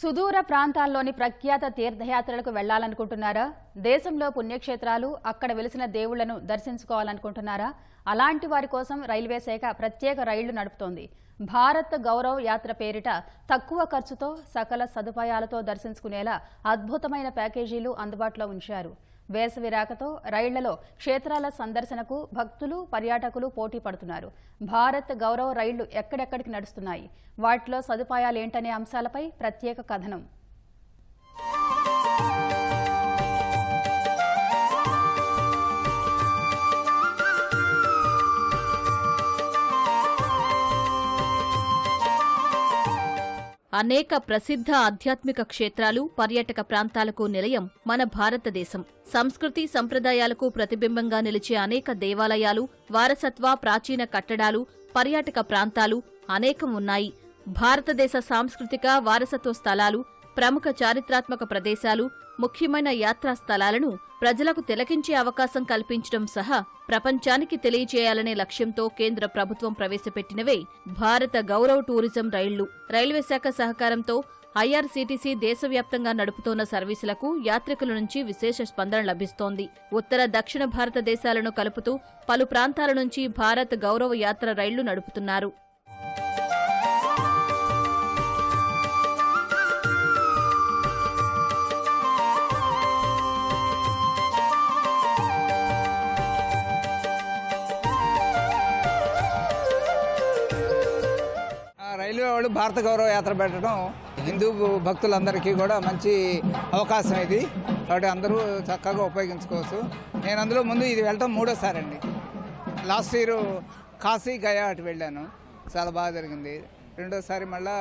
సుదూర ప్రాంతాల్లోని ప్రఖ్యాత తీర్థయాత్రలకు వెళ్ళాలనుకుంటున్నారా? దేశంలో పుణ్యక్షేత్రాలు అక్కడ వెలిసిన దేవుళ్ళను దర్శించుకోవాలనుకుంటున్నారా? అలాంటి వారి కోసం రైల్వే శాఖ ప్రత్యేక రైళ్ళు నడుపుతోంది. భారత్ గౌరవ్ యాత్ర పేరిట తక్కువ ఖర్చుతో సకల సదుపాయాలతో దర్శించుకునేలా అద్భుతమైన ప్యాకేజీలు అందుబాటులో ఉంచారు. వేసవి రాకతో రైళ్ళలో క్షేత్రాల సందర్శనకు భక్తులు పర్యాటకులు పోటీ పడుతున్నారు. భారత్ గౌరవ రైళ్ళు ఎక్కడెక్కడికి నడుస్తున్నాయి? వాటిలో సదుపాయాలేంటనే అంశాలపై ప్రత్యేక కథనం. అనేక ప్రసిద్ధ ఆధ్యాత్మిక క్షేత్రాలు పర్యాటక ప్రాంతాలకు నిలయం మన భారతదేశం. సంస్కృతి సంప్రదాయాలకు ప్రతిబింబంగా నిలిచే అనేక దేవాలయాలు వారసత్వ ప్రాచీన కట్టడాలు పర్యాటక ప్రాంతాలు అనేకం ఉన్నాయి. భారతదేశ సాంస్కృతిక వారసత్వ స్థలాలు ప్రముఖ చారిత్రాత్మక ప్రదేశాలు ముఖ్యమైన యాత్రా స్థలాలను ప్రజలకు తిలకించే అవకాశం కల్పించడం సహా ప్రపంచానికి తెలియచేయాలనే లక్ష్యంతో కేంద్ర ప్రభుత్వం ప్రవేశపెట్టినవే భారత గౌరవ్ టూరిజం రైళ్ళు. రైల్వే శాఖ సహకారంతో ఐఆర్సీటీసీ దేశవ్యాప్తంగా నడుపుతోన్న సర్వీసులకు యాత్రికుల నుంచి విశేష స్పందన లభిస్తోంది. ఉత్తర దక్షిణ భారతదేశాలను కలుపుతూ పలు ప్రాంతాల నుంచి భారత్ గౌరవ యాత్ర రైళ్ళు నడుపుతున్నారు. వాళ్ళు భారత గౌరవ యాత్ర పెట్టడం హిందూ భక్తులందరికీ కూడా మంచి అవకాశం ఇది. కాబట్టి అందరూ చక్కగా ఉపయోగించుకోవచ్చు. నేను అందులో ముందు ఇది వెళ్ళటం మూడోసారి అండి. లాస్ట్ ఇయర్ కాశీ గయా అటు వెళ్ళాను. చాలా బాగా జరిగింది. రెండోసారి మళ్ళా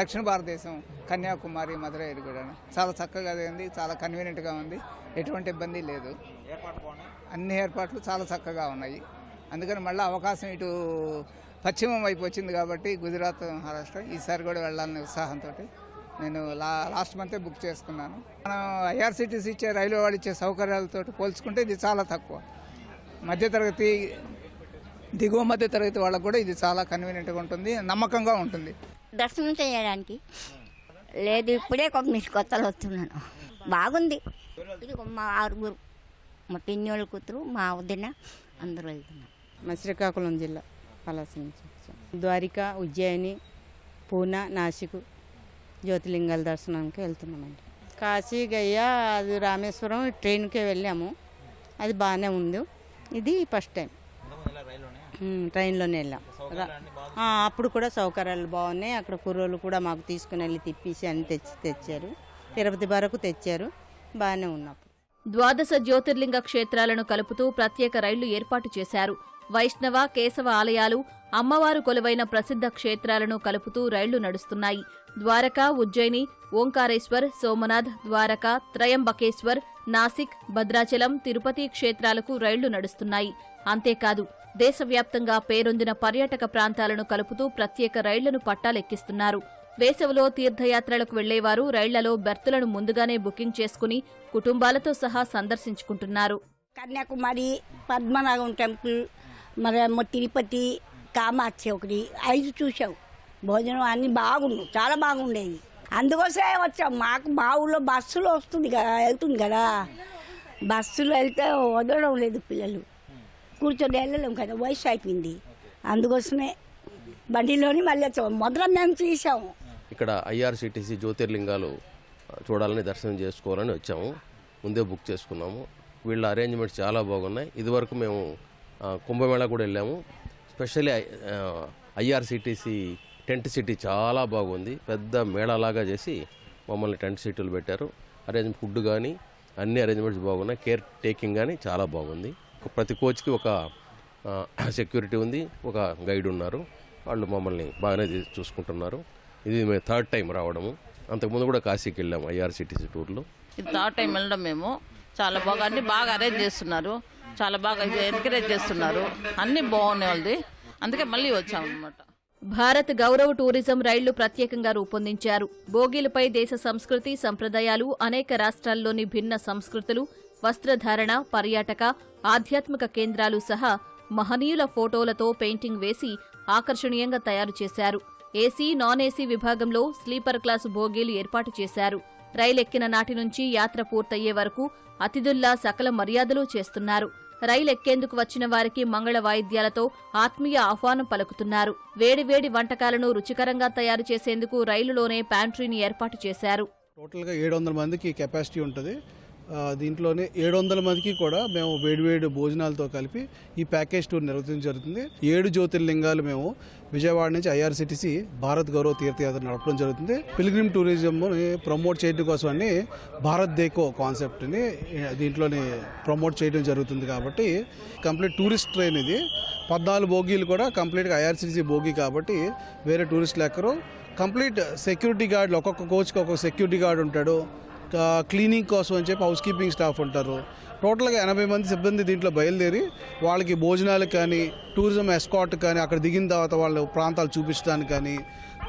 దక్షిణ భారతదేశం కన్యాకుమారి మధురై కూడా చాలా చక్కగా జరిగింది. చాలా కన్వీనియంట్గా ఉంది. ఎటువంటి ఇబ్బంది లేదు. అన్ని ఏర్పాట్లు చాలా చక్కగా ఉన్నాయి. అందుకని మళ్ళీ అవకాశం ఇటు పశ్చిమం వైపు వచ్చింది కాబట్టి గుజరాత్ మహారాష్ట్ర ఈసారి కూడా వెళ్ళాలనే ఉత్సాహంతో నేను లా లాస్ట్ మంతే బుక్ చేసుకున్నాను. మనం ఐఆర్సీటీసీ ఇచ్చే రైల్వే వాళ్ళు ఇచ్చే సౌకర్యాలతో పోల్చుకుంటే ఇది చాలా తక్కువ. మధ్యతరగతి దిగువ మధ్య తరగతి వాళ్ళకు కూడా ఇది చాలా కన్వీనియంట్గా ఉంటుంది నమ్మకంగా ఉంటుంది. దర్శనం చేయడానికి లేదు ఇప్పుడే మీ కొత్తలో వస్తున్నాను. బాగుంది. ఇది మా ఆరుగురు మా పిన్నోళ్ళ కూతురు మా వదిన అందరూ వెళ్తున్నాం మా శ్రీకాకుళం జిల్లా. పలాస నుంచి వచ్చాం ఉజ్జయిని పూనా నాసిక్ జ్యోతిలింగాల దర్శనానికి వెళ్తున్నామండి. కాశీ గయ్యా అది రామేశ్వరం ట్రైన్కే వెళ్ళాము. అది బాగానే ఉంది. ఇది ఫస్ట్ టైం. ట్రైన్లోనే వెళ్ళాం. అప్పుడు కూడా సౌకర్యాలు బాగున్నాయి. అక్కడ కుర్రోళ్ళు కూడా మాకు తీసుకుని వెళ్ళి తిప్పేసి అన్ని తెచ్చి తెచ్చారు. తిరుపతి వరకు తెచ్చారు. బాగానే ఉన్నప్పుడు. ద్వాదశ జ్యోతిర్లింగ క్షేత్రాలను కలుపుతూ ప్రత్యేక రైళ్ళు ఏర్పాటు చేశారు. వైష్ణవ కేశవ ఆలయాలు అమ్మవారు కొలువైన ప్రసిద్ధ క్షేత్రాలను కలుపుతూ రైళ్ళు నడుస్తున్నాయి. ద్వారకా ఉజ్జయిని ఓంకారేశ్వర్ సోమనాథ్ ద్వారకా త్రయంబకేశ్వర్ నాసిక్ భద్రాచలం తిరుపతి క్షేత్రాలకు రైళ్ళు నడుస్తున్నాయి. అంతేకాదు దేశవ్యాప్తంగా పేరొందిన పర్యాటక ప్రాంతాలను కలుపుతూ ప్రత్యేక రైళ్ళను పట్టాలెక్కిస్తున్నారు. వేసవిలో తీర్థయాత్రలకు వెళ్ళేవారు రైళ్ళలో బెర్తులను ముందుగానే బుకింగ్ చేసుకుని కుటుంబాలతో సహా సందర్శించుకుంటున్నారు. కన్యాకుమారి పద్మనాభం టెంపుల్ మరి తిరుపతి కామాక్షి ఒకటి ఐదు చూసావు భోజనం అన్ని బాగుండు చాలా బాగుండేది. అందుకోసమే వచ్చాం. మాకు మా ఊళ్ళో బస్సులో వస్తుంది కదా వెళ్తుంది కదా. బస్సులో వెళ్తే వదలడం లేదు పిల్లలు. కూర్చొని వెళ్ళలేం కదా వయసు అయిపోయింది. అందుకోసమే బండిలోని మళ్ళీ వచ్చాం. మొదట మేము చూసాము ఇక్కడ ఐఆర్సిటీసీ జ్యోతిర్లింగాలు చూడాలని దర్శనం చేసుకోవాలని వచ్చాము. ముందే బుక్ చేసుకున్నాము. వీళ్ళ అరేంజ్మెంట్స్ చాలా బాగున్నాయి. ఇదివరకు మేము కుంభమేళా కూడా వెళ్ళాము. స్పెషల్లీ ఐఆర్సిటీసీ టెంట్ సిటీ చాలా బాగుంది. పెద్ద మేళాలాగా చేసి మమ్మల్ని టెంట్ సిటీలు పెట్టారు. అరేంజ్ ఫుడ్ కానీ అన్ని అరేంజ్మెంట్స్ బాగున్నాయి. కేర్ టేకింగ్ కానీ చాలా బాగుంది. ప్రతి కోచ్కి ఒక సెక్యూరిటీ ఉంది. ఒక గైడ్ ఉన్నారు. వాళ్ళు మమ్మల్ని బాగానే చూసుకుంటున్నారు. ఇది మేము థర్డ్ టైం రావడము. అంతకుముందు కూడా కాశీకి వెళ్ళాము ఐఆర్సిటీసీ టూర్లో ఇది థర్డ్ టైం వెళ్ళడం మేము. చాలా బాగా అన్ని బాగా అరేంజ్ చేస్తున్నారు. చాలా బాగా ఎంకరేజ్ చేస్తున్నారు. అన్ని బాగున్నాయి వాళ్ళది. అందుకే మళ్ళీ వచ్చామన్నమాట. భారత్ గౌరవ్ టూరిజం రైళ్ళు ప్రత్యేకంగా రూపొందించారు. బోగీలపై దేశ సంస్కృతి సంప్రదాయాలు అనేక రాష్ట్రాల్లోని భిన్న సంస్కృతులు వస్త్రధారణ పర్యాటక ఆధ్యాత్మిక కేంద్రాలు సహా మహనీయుల ఫోటోలతో పెయింటింగ్ వేసి ఆకర్షణీయంగా తయారు చేశారు. ఏసీ నాన్ ఏసీ విభాగంలో స్లీపర్ క్లాసు బోగీలు ఏర్పాటు చేశారు. రైలెక్కిన నాటి నుంచి యాత్ర పూర్తయ్యే వరకు అతిథుల్లా సకల మర్యాదలు చేస్తున్నారు. రైలెక్కేందుకు వచ్చిన వారికి మంగళ వాయిద్యాలతో ఆత్మీయ ఆహ్వానం పలుకుతున్నారు. వేడివేడి వంటకాలను రుచికరంగా తయారు చేసేందుకు రైలులోనే ప్యాంట్రీని ఏర్పాటు చేశారు. టోటల్గా ఏడు వందల మందికి కెపాసిటీ ఉంటుంది. దీంట్లోనే ఏడు వందల మందికి కూడా మేము వేడివేడి భోజనాలతో కలిపి ఈ ప్యాకేజ్ టూర్ నిర్వహించడం జరుగుతుంది. ఏడు జ్యోతిర్లింగాలు మేము విజయవాడ నుంచి ఐఆర్సిటీసీ భారత్ గౌరవ తీర్థయాత్ర నడపడం జరుగుతుంది. పిల్గ్రిమ్ టూరిజంని ప్రమోట్ చేయడం కోసం అని భారత్ దేకో కాన్సెప్ట్ని దీంట్లోని ప్రమోట్ చేయడం జరుగుతుంది కాబట్టి కంప్లీట్ టూరిస్ట్ ట్రైన్ ఇది. పద్నాలుగు బోగీలు కూడా కంప్లీట్గా ఐఆర్సిటీసీ బోగి కాబట్టి వేరే టూరిస్ట్ లెక్కరు కంప్లీట్ సెక్యూరిటీ గార్డులు ఒక్కొక్క కోచ్కి ఒక్కొక్క సెక్యూరిటీ గార్డ్ ఉంటాడు. క్లీనింగ్ కోసం అని చెప్పి హౌస్ కీపింగ్ స్టాఫ్ ఉంటారు టోటల్గా ఎనభై మంది సిబ్బంది దీంట్లో బయలుదేరి వాళ్ళకి భోజనాలు కానీ టూరిజం ఎస్కాట్ కానీ అక్కడ దిగిన తర్వాత వాళ్ళ ప్రాంతాలు చూపించడానికి కానీ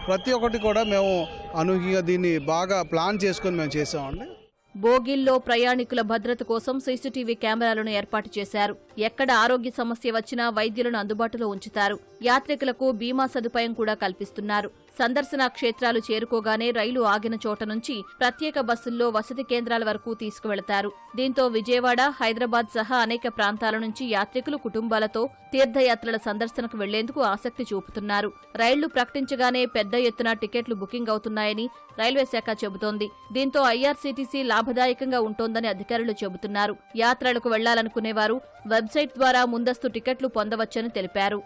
ప్రతి ఒక్కటి కూడా మేము అనూహ్యంగా దీన్ని బాగా ప్లాన్ చేసుకొని మేము చేసామండి. బోగిల్లో ప్రయాణికుల భద్రత కోసం సీసీటీవీ కెమెరాలను ఏర్పాటు చేశారు. ఎక్కడ ఆరోగ్య సమస్య వచ్చినా వైద్యులను అందుబాటులో ఉంచుతారు. యాత్రికులకు బీమా సదుపాయం కూడా కల్పిస్తున్నారు. సందర్శన క్షేత్రాలు చేరుకోగానే రైలు ఆగిన చోట నుంచి ప్రత్యేక బస్సుల్లో వసతి కేంద్రాల వరకు తీసుకువెళతారు. దీంతో విజయవాడ హైదరాబాద్ సహా అనేక ప్రాంతాల నుంచి యాత్రికులు కుటుంబాలతో తీర్థయాత్రల సందర్శనకు వెళ్ళేందుకు ఆసక్తి చూపుతున్నారు. రైళ్ళు ప్రకటించగానే పెద్ద ఎత్తున టికెట్లు బుకింగ్ అవుతున్నాయని రైల్వే శాఖ చెబుతోంది. దీంతో ఐఆర్సీటీసీ లాభదాయకంగా ఉంటోందని అధికారులు చెబుతున్నారు. యాత్రలకు వెళ్ళాలనుకునేవారు వెబ్సైట్ ద్వారా ముందస్తు టికెట్లు పొందవచ్చని తెలిపారు.